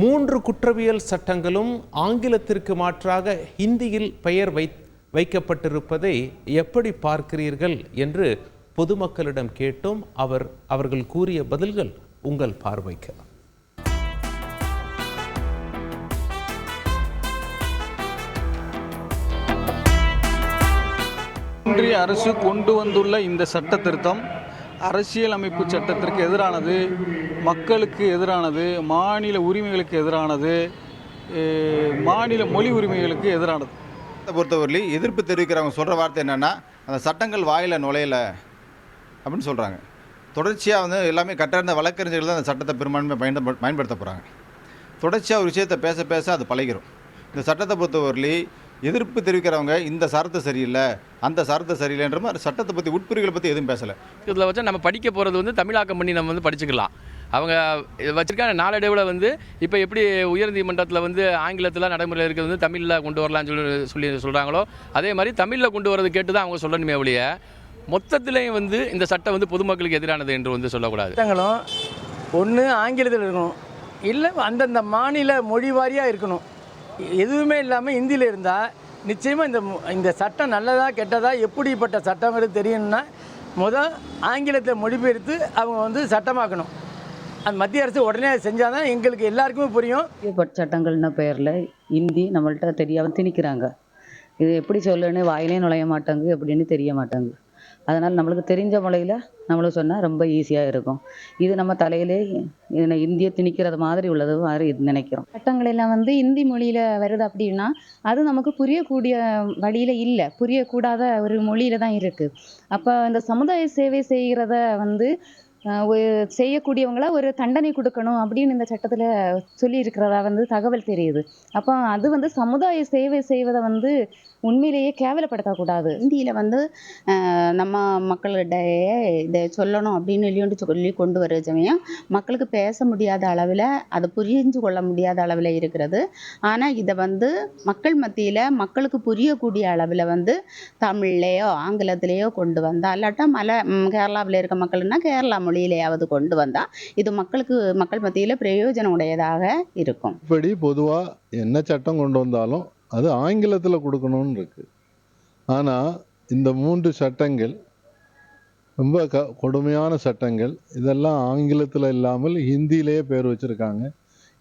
மூன்று குற்றவியல் சட்டங்களும் ஆங்கிலத்திற்கு மாற்றாக ஹிந்தியில் பெயர் வை வைக்கப்பட்டிருப்பதை எப்படி பார்க்கிறீர்கள் என்று பொதுமக்களிடம் கேட்டும். அவர் அவர்கள் கூறிய பதில்கள் உங்கள் பார்வைக்கு. ஒன்றிய அரசு கொண்டு வந்துள்ள இந்த சட்ட திருத்தம் அரசியலமைப்பு சட்டத்திற்கு எதிரானது மக்களுக்கு எதிரானது மாநில உரிமைகளுக்கு எதிரானது மாநில மொழி உரிமைகளுக்கு எதிரானது. சட்டத்தை பொறுத்தவரையிலும் எதிர்ப்பு தெரிவிக்கிறவங்க சொல்கிற வார்த்தை என்னென்னா அந்த சட்டங்கள் வாயில் நுழையல அப்படின்னு சொல்கிறாங்க தொடர்ச்சியாக வந்து எல்லாமே கட்டிருந்த வழக்கறிஞர்கள் தான் அந்த சட்டத்தை பெரும்பான்மை பயன்ப பயன்படுத்த போகிறாங்க தொடர்ச்சியாக ஒரு விஷயத்தை பேச பேச அது பழகிரும். இந்த சட்டத்தை பொறுத்தவரையிலும் எதிர்ப்பு தெரிவிக்கிறவங்க இந்த சரத்து சரியில்லை அந்த சரத்து சரியில்லைன்ற மாதிரி சட்டத்தை பற்றி உட்பிரிவுகளை பற்றி எதுவும் பேசலை. இதில் வச்சு நம்ம படிக்க போகிறது வந்து தமிழாக்கம் பண்ணி நம்ம வந்து படிச்சுக்கலாம். அவங்க வச்சிருக்காங்க நாளடைவில் வந்து இப்போ எப்படி உயர்நீதிமன்றத்தில் வந்து ஆங்கிலத்தில் நடைமுறையில் இருக்கிறது வந்து தமிழில் கொண்டு வரலாம்னு சொல்லி சொல்லி சொல்கிறாங்களோ அதே மாதிரி தமிழில் கொண்டு வரது கேட்டு தான் அவங்க சொல்லணுமே ஒழிய மொத்தத்திலையும் வந்து இந்த சட்டம் வந்து பொதுமக்களுக்கு எதிரானது என்று வந்து சொல்லக்கூடாது. சட்டங்களும் ஒன்று ஆங்கிலத்தில் இருக்கணும். இல்லை அந்தந்த மாநில மொழி வாரியாக இருக்கணும். எதுவுமே இல்லாமல் ஹிந்தியில் இருந்தால் நிச்சயமாக இந்த இந்த சட்டம் நல்லதா கெட்டதா எப்படிப்பட்ட சட்டங்கிறது தெரியணும்னா முதல் ஆங்கிலத்தை மொழிபெயர்த்து அவங்க வந்து சட்டமாக்கணும். அது மத்திய அரசு உடனே செஞ்சால் தான் எங்களுக்கு எல்லாருக்குமே புரியும். சட்டங்கள்னு சட்டங்கள்ன பெயரில் இந்தி நம்மள்கிட்ட தெரியாமல் திணிக்கிறாங்க. இது எப்படி சொல்லணும்னு வாயிலே நுழைய மாட்டாங்க எப்படின்னு தெரிய மாட்டாங்க அதனால் நம்மளுக்கு தெரிஞ்ச மொழியில் நம்மளுக்கு சொன்னால் ரொம்ப ஈஸியாக இருக்கும். இது நம்ம தலையிலே இதனை இந்திய திணிக்கிறது மாதிரி உள்ளது மாதிரி நினைக்கிறோம். சட்டங்களெல்லாம் வந்து இந்தி மொழியில் வருது அப்படின்னா அது நமக்கு புரியக்கூடிய வழியில் இல்லை. புரியக்கூடாத ஒரு மொழியில் தான் இருக்குது அப்போ இந்த சமுதாய சேவை செய்கிறத வந்து செய்யக்கூடியவங்கள ஒரு தண்டனை கொடுக்கணும் அப்படின்னு இந்த சட்டத்தில் சொல்லி இருக்கிறதா வந்து தகவல் தெரியுது. அப்போ அது வந்து சமுதாய சேவை செய்வதை வந்து உண்மையிலேயே கேவலப்படுத்தக்கூடாது. இந்தியில் வந்து நம்ம மக்களிடையே இதை சொல்லணும் அப்படின்னு சொல்லி சொல்லி கொண்டு வர சமயம் மக்களுக்கு பேச முடியாத அளவில் அதை புரிஞ்சு கொள்ள முடியாத அளவில் இருக்கிறது. ஆனால் இதை வந்து மக்கள் மத்தியில் மக்களுக்கு புரியக்கூடிய அளவில் வந்து தமிழ்லேயோ ஆங்கிலத்திலேயோ கொண்டு வந்தால் இல்லாட்டா மலை கேரளாவில் இருக்க மக்கள்னா கேரளா மொழி மொழியிலேயாவது கொண்டு வந்தால் இது மக்களுக்கு மக்கள் மத்தியில் பிரயோஜனம் உடையதாக இருக்கும். இப்படி பொதுவாக என்ன சட்டம் கொண்டு வந்தாலும் அது ஆங்கிலத்தில் கொடுக்கணும்னு இருக்கு. ஆனால் இந்த மூன்று சட்டங்கள் ரொம்ப க கொடுமையான சட்டங்கள் இதெல்லாம் ஆங்கிலத்தில் இல்லாமல் ஹிந்தியிலேயே பேர் வச்சுருக்காங்க.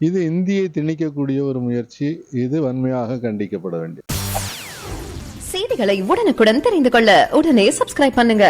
இது இந்தியை திணிக்கக்கூடிய ஒரு முயற்சி இது வன்மையாக கண்டிக்கப்பட வேண்டியது. செய்திகளை உடனுக்குடன் தெரிந்து கொள்ள உடனே சப்ஸ்கிரைப் பண்ணுங்க.